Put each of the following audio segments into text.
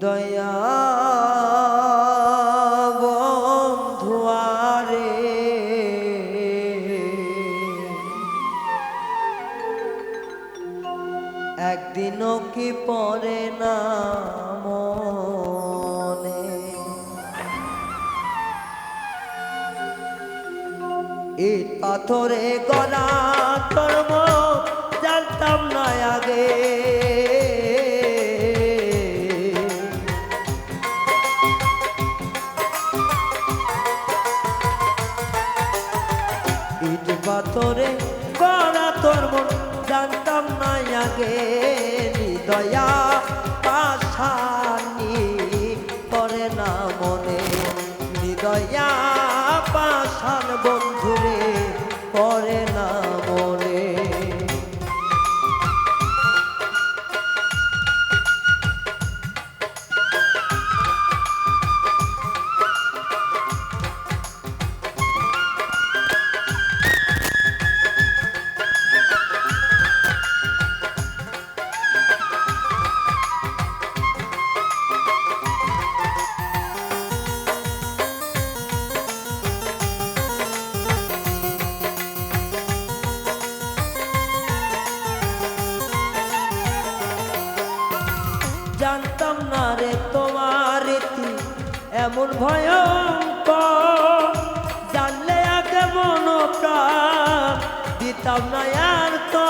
নিদয়া বন্ধুয়ারে একদিনও কি পরে না মনে? এই পাথরে গলা কর্ম জানতাম না আগে। জানতাম না রে তোমার রীতি এমন ভয়ঙ্কর। জানলে আগে মন দিতাম না আর তো।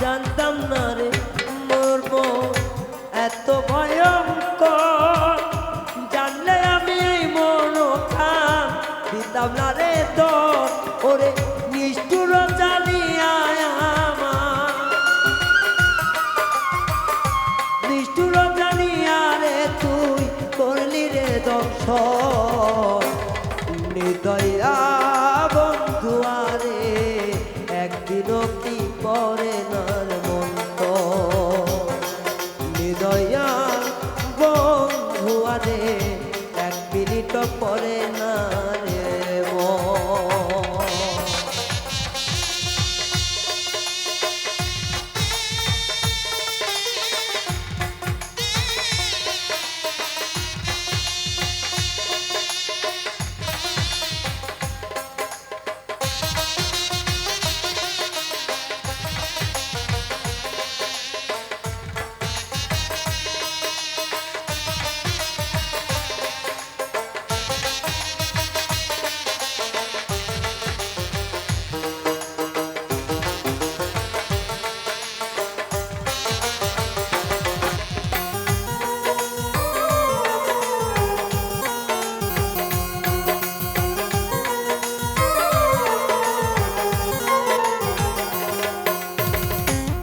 জানতাম না ওরে নিষ্ঠুর জানিয়া নিষ্ঠুর তুই করলি রে দংশ নিদয়া বন্ধু আরে একদিনও কি করে নার মন্ত নিদয়া বন্ধু আরে পরে না রে।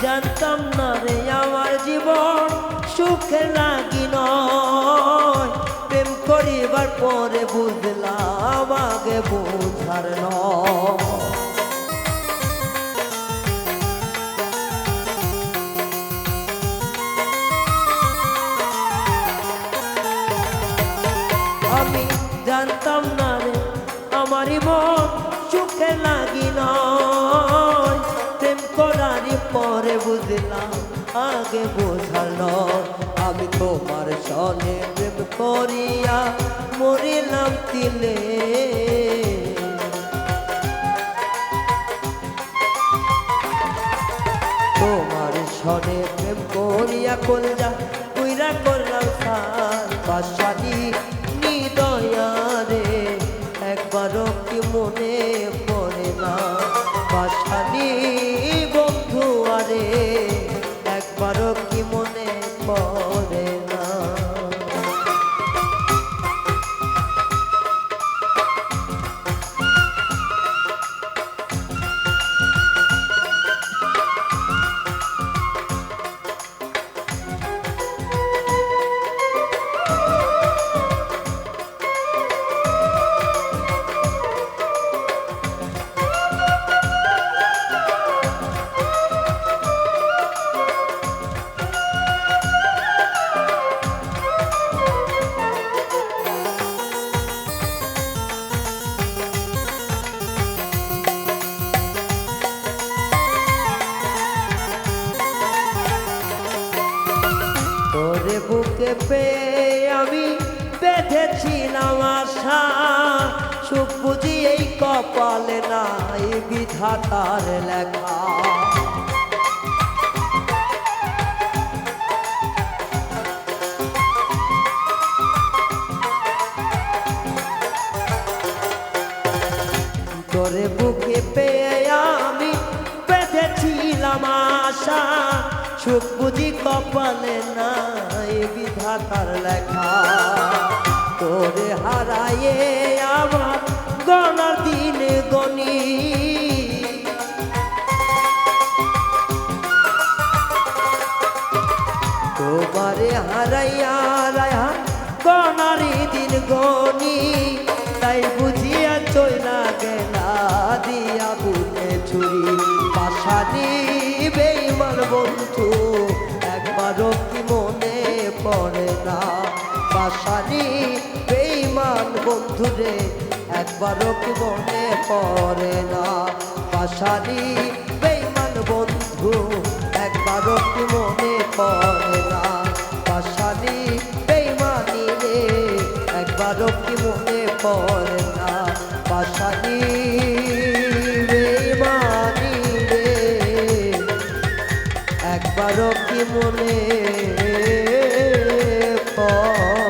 জানতাম না রে আমার জীবন সুখে লাগি নয় প্রেম করিবার পরে বুঝলাম আগে বুঝার নয়। আমি জানতাম না রে আমারই মন সুখে লাগি নয় আগে বোঝাল। আমি তোমার সনে প্রেম করিয়া মরিলাম তিলে তোমার সনে প্রেম করিয়া কলজা কুইরা করলাম সার বাসাদি নিদয়া রে একবারও কি মনে পড়ে না বাসাদি বন্ধু আরে একবারও কি মনে পড়ে বুকে পেয়ে আমি বেঁধেছিলাম আশা। সুখ বুঝি এই কপালে নাই বিধাতার লেখা। তোরে বুকে পেয়ে আমি আশা সুখ বুঝি কপালে নাই, বিধাতার লেখা। তোরে হারাইয়ে আমার গণার দিনে গণি তোমারে হারাইয়া রায়া গনারি দিন গনি। তাই বুঝিয়া চইলা গেলা, দিয়া বুকে ছুরি। পাশানি বেইমান বন্ধু, একবারও কি মনে পড়ে না? বাসানি বেইমান বন্ধু রে, একবারও কি মনে পড়ে না? বাসানি বেইমান বন্ধু, একবারও কি মনে একবারও কি মনে পর